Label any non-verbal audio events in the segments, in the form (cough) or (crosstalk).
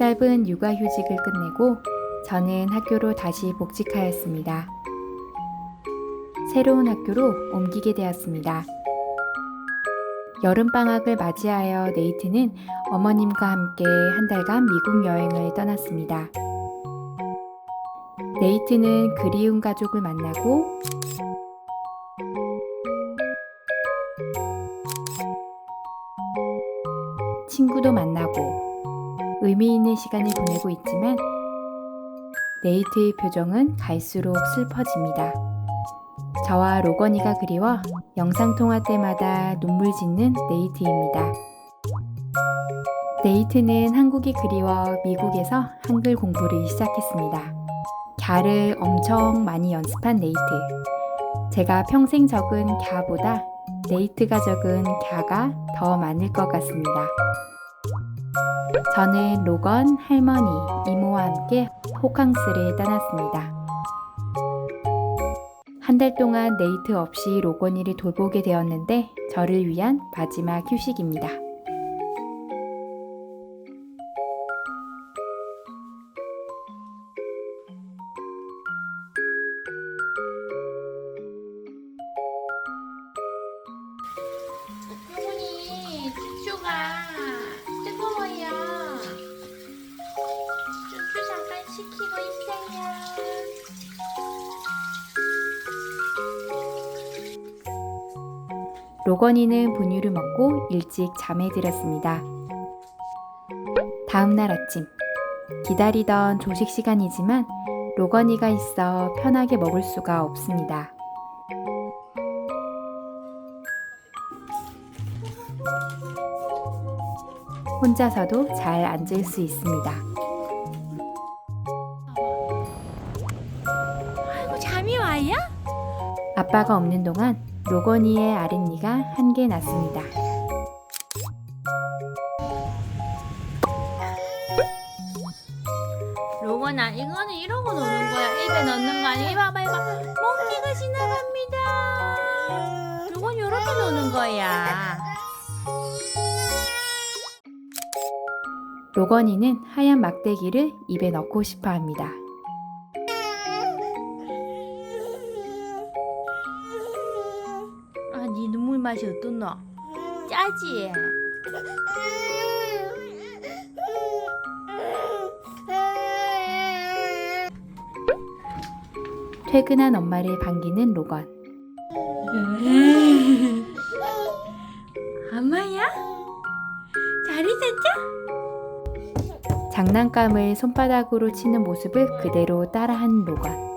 짧은 육아휴직을 끝내고 저는 학교로 다시 복직하였습니다. 새로운 학교로 옮기게 되었습니다. 여름방학을 맞이하여 네이트는 어머님과 함께 한 달간 미국 여행을 떠났습니다. 네이트는 그리운 가족을 만나고 친구도 만나고 의미 있는 시간을 보내고 있지만 네이트의 표정은 갈수록 슬퍼집니다. 저와 로건이가 그리워 영상통화 때마다 눈물 짓는 네이트입니다. 네이트는 한국이 그리워 미국에서 한글 공부를 시작했습니다. 갸를 엄청 많이 연습한 네이트. 제가 평생 적은 갸보다 네이트가 적은 갸가 더 많을 것 같습니다. 저는 로건, 할머니, 이모와 함께 호캉스를 떠났습니다. 한 달 동안 네이트 없이 로건이를 돌보게 되었는데 저를 위한 마지막 휴식입니다. 로건이는 분유를 먹고 일찍 잠에 들었습니다. 다음 날 아침 기다리던 조식 시간이지만 로건이가 있어 편하게 먹을 수가 없습니다. 혼자서도 잘 앉을 수 있습니다. 아이고, 잠이 와요? 아빠가 없는 동안 로건이의 아랫니가 한 개 났습니다. 로건아, 이거는 이러고 노는 거야. 입에 넣는 거 아니야? 이봐봐, 이봐. 몽키가 지나갑니다. 로건 이렇게 노는 거야. 로건이는 하얀 막대기를 입에 넣고 싶어 합니다. 맛이 어떻노? 짜지? 퇴근한 엄마를 반기는 로건. (laughs) 엄마야? 잘 있었죠? 장난감을 손바닥으로 치는 모습을 그대로 따라한 로건.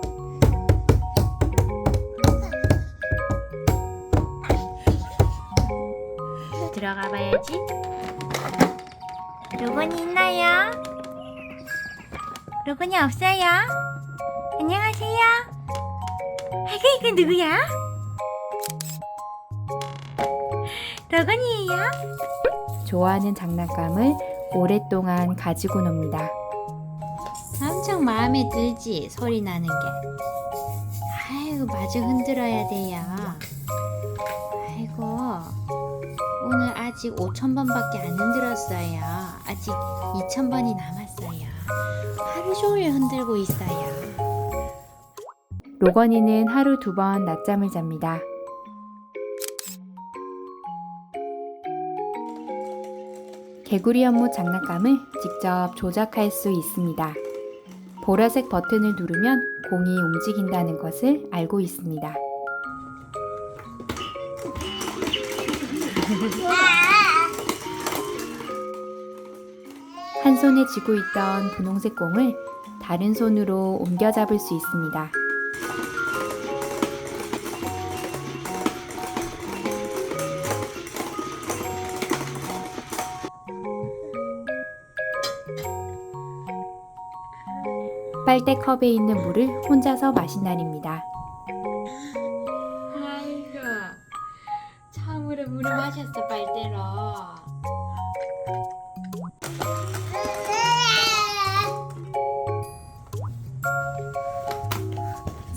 들어가 봐야지. 로건이 있나요? 로건이 없어요? 안녕하세요. 아이고, 이거 누구야? 로건이에요? 좋아하는 장난감을 오랫동안 가지고 놉니다. 엄청 마음에 들지, 소리 나는 게. 아이고, 마저 흔들어야 돼요. 아직 5,000번밖에 안 흔들었어요. 아직 2,000번이 남았어요. 하루 종일 흔들고 있어요. 로건이는 하루 두 번 낮잠을 잡니다. 개구리 연못 장난감을 직접 조작할 수 있습니다. 보라색 버튼을 누르면 공이 움직인다는 것을 알고 있습니다. (laughs) 손에 쥐고 있던 분홍색 공을 다른 손으로 옮겨 잡을 수 있습니다. 빨대 컵에 있는 물을 혼자서 마신 날입니다. 아이고, 처음으로 물을 마셨어, 빨대로.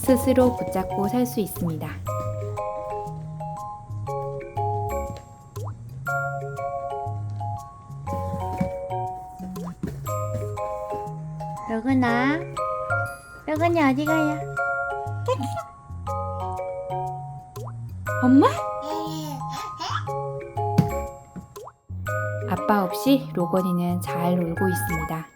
스스로 붙잡고 살 수 있습니다. 로건아. 로건이 어디 가요? 엄마? 아빠 없이 로건이는 잘 놀고 있습니다.